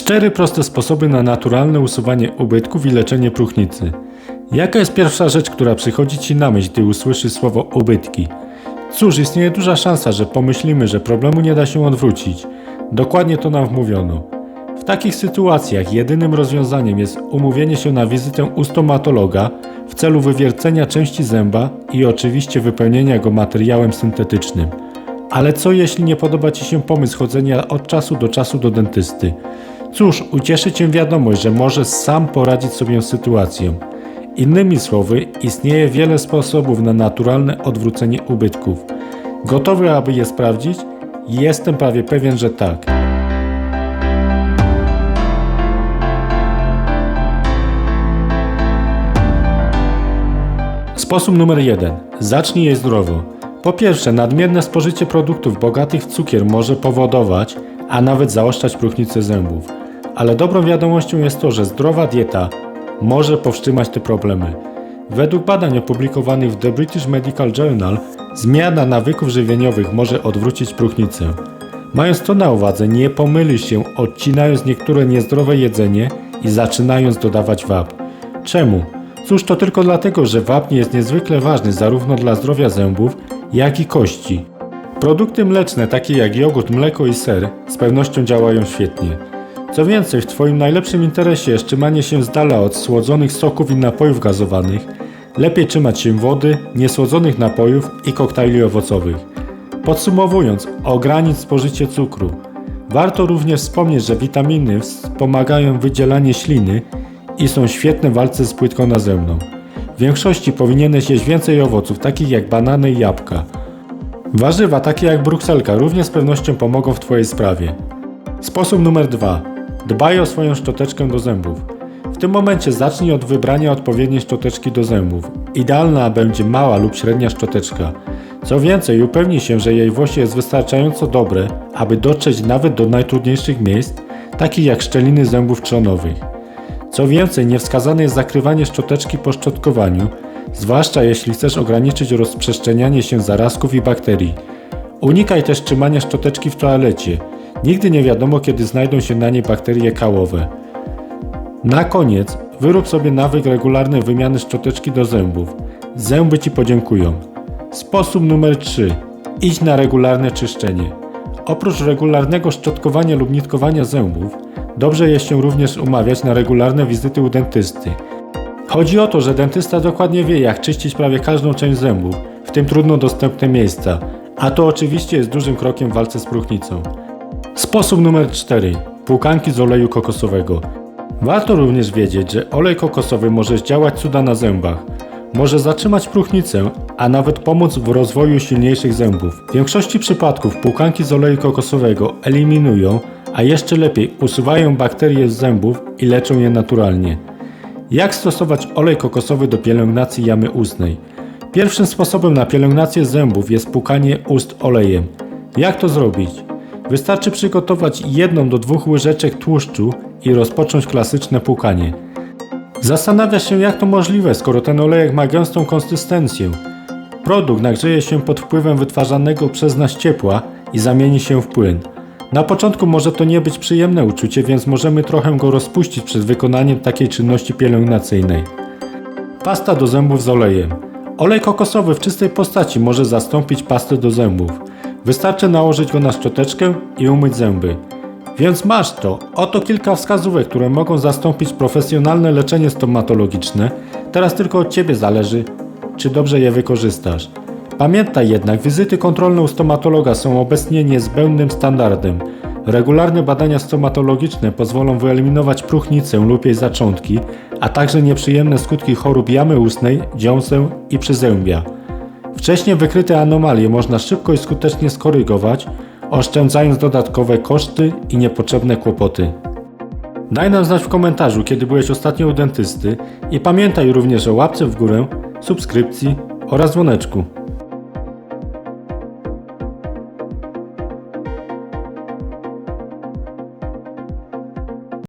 Cztery proste sposoby na naturalne usuwanie ubytków i leczenie próchnicy. Jaka jest pierwsza rzecz, która przychodzi Ci na myśl, gdy usłyszysz słowo ubytki? Cóż, istnieje duża szansa, że pomyślimy, że problemu nie da się odwrócić. Dokładnie to nam wmówiono. W takich sytuacjach jedynym rozwiązaniem jest umówienie się na wizytę u stomatologa w celu wywiercenia części zęba i oczywiście wypełnienia go materiałem syntetycznym. Ale co jeśli nie podoba Ci się pomysł chodzenia od czasu do czasu do dentysty? Cóż, ucieszy Cię wiadomość, że możesz sam poradzić sobie z sytuacją. Innymi słowy, istnieje wiele sposobów na naturalne odwrócenie ubytków. Gotowy, aby je sprawdzić? Jestem prawie pewien, że tak. Sposób numer jeden. Zacznij je zdrowo. Po pierwsze, nadmierne spożycie produktów bogatych w cukier może powodować, a nawet zaostrzać próchnicę zębów. Ale dobrą wiadomością jest to, że zdrowa dieta może powstrzymać te problemy. Według badań opublikowanych w The British Medical Journal, zmiana nawyków żywieniowych może odwrócić próchnicę. Mając to na uwadze, nie pomylisz się odcinając niektóre niezdrowe jedzenie i zaczynając dodawać wap. Czemu? Cóż to tylko dlatego, że wapń jest niezwykle ważny zarówno dla zdrowia zębów, jak i kości. Produkty mleczne takie jak jogurt, mleko i ser z pewnością działają świetnie. Co więcej, w Twoim najlepszym interesie jest trzymanie się z dala od słodzonych soków i napojów gazowanych. Lepiej trzymać się wody, niesłodzonych napojów i koktajli owocowych. Podsumowując, ogranicz spożycie cukru. Warto również wspomnieć, że witaminy wspomagają wydzielanie śliny i są świetne w walce z płytką nazemną. W większości powinieneś jeść więcej owoców, takich jak banany i jabłka. Warzywa takie jak brukselka również z pewnością pomogą w Twojej sprawie. Sposób numer dwa. Dbaj o swoją szczoteczkę do zębów. W tym momencie zacznij od wybrania odpowiedniej szczoteczki do zębów. Idealna będzie mała lub średnia szczoteczka. Co więcej, upewnij się, że jej włosie jest wystarczająco dobre, aby dotrzeć nawet do najtrudniejszych miejsc, takich jak szczeliny zębów trzonowych. Co więcej, niewskazane jest zakrywanie szczoteczki po szczotkowaniu, zwłaszcza jeśli chcesz ograniczyć rozprzestrzenianie się zarazków i bakterii. Unikaj też trzymania szczoteczki w toalecie. Nigdy nie wiadomo, kiedy znajdą się na niej bakterie kałowe. Na koniec, wyrób sobie nawyk regularnej wymiany szczoteczki do zębów. Zęby Ci podziękują. Sposób numer 3. Idź na regularne czyszczenie. Oprócz regularnego szczotkowania lub nitkowania zębów, dobrze jest się również umawiać na regularne wizyty u dentysty. Chodzi o to, że dentysta dokładnie wie, jak czyścić prawie każdą część zębów, w tym trudno dostępne miejsca, a to oczywiście jest dużym krokiem w walce z próchnicą. Sposób numer 4. Płukanki z oleju kokosowego. Warto również wiedzieć, że olej kokosowy może zdziałać cuda na zębach. Może zatrzymać próchnicę, a nawet pomóc w rozwoju silniejszych zębów. W większości przypadków płukanki z oleju kokosowego eliminują, a jeszcze lepiej usuwają bakterie z zębów i leczą je naturalnie. Jak stosować olej kokosowy do pielęgnacji jamy ustnej? Pierwszym sposobem na pielęgnację zębów jest płukanie ust olejem. Jak to zrobić? Wystarczy przygotować jedną do dwóch łyżeczek tłuszczu i rozpocząć klasyczne płukanie. Zastanawiasz się jak to możliwe, skoro ten olejek ma gęstą konsystencję. Produkt nagrzeje się pod wpływem wytwarzanego przez nas ciepła i zamieni się w płyn. Na początku może to nie być przyjemne uczucie, więc możemy trochę go rozpuścić przed wykonaniem takiej czynności pielęgnacyjnej. Pasta do zębów z olejem. Olej kokosowy w czystej postaci może zastąpić pastę do zębów. Wystarczy nałożyć go na szczoteczkę i umyć zęby. Więc masz to. Oto kilka wskazówek, które mogą zastąpić profesjonalne leczenie stomatologiczne. Teraz tylko od Ciebie zależy, czy dobrze je wykorzystasz. Pamiętaj jednak, wizyty kontrolne u stomatologa są obecnie niezbędnym standardem. Regularne badania stomatologiczne pozwolą wyeliminować próchnicę lub jej zaczątki, a także nieprzyjemne skutki chorób jamy ustnej, dziąseł i przyzębia. Wcześniej wykryte anomalie można szybko i skutecznie skorygować, oszczędzając dodatkowe koszty i niepotrzebne kłopoty. Daj nam znać w komentarzu, kiedy byłeś ostatnio u dentysty i pamiętaj również o łapce w górę, subskrypcji oraz dzwoneczku.